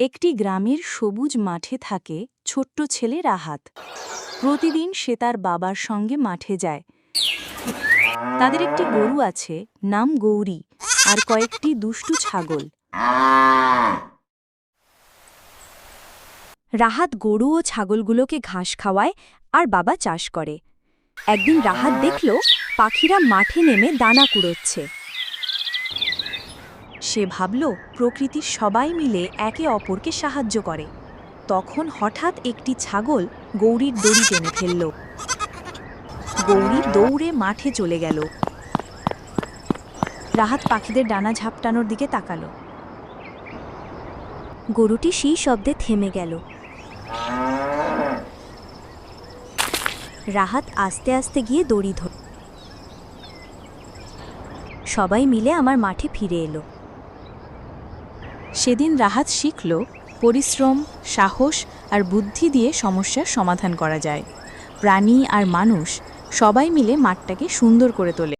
একটি গ্রামের সবুজ মাঠে থাকে ছোট্ট ছেলে রাহাত। প্রতিদিন সে তার বাবার সঙ্গে মাঠে যায়। তাদের একটি গরু আছে, নাম গৌরী, আর কয়েকটি দুষ্টু ছাগল। রাহাত গরু ও ছাগলগুলোকে ঘাস খাওয়ায় আর বাবা চাষ করে। একদিন রাহাত দেখল পাখিরা মাঠে নেমে দানা কুড়োচ্ছে। সে ভাবল প্রকৃতির সবাই মিলে একে অপরকে সাহায্য করে। তখন হঠাৎ একটি ছাগল গৌরীর দড়ি টেনে ফেলল। গৌরী দৌড়ে মাঠে চলে গেল। রাহাত পাখিদের ডানা ঝাপটানোর দিকে তাকালো। গরুটি সেই শব্দে থেমে গেল। রাহাত আস্তে আস্তে গিয়ে দড়ি ধর সবাই মিলে আমার মাঠে ফিরে এলো। সেদিন রাহাত শিখল পরিশ্রম, সাহস আর বুদ্ধি দিয়ে সমস্যার সমাধান করা যায়। প্রাণী আর মানুষ সবাই মিলে মাঠটাকে সুন্দর করে তোলে।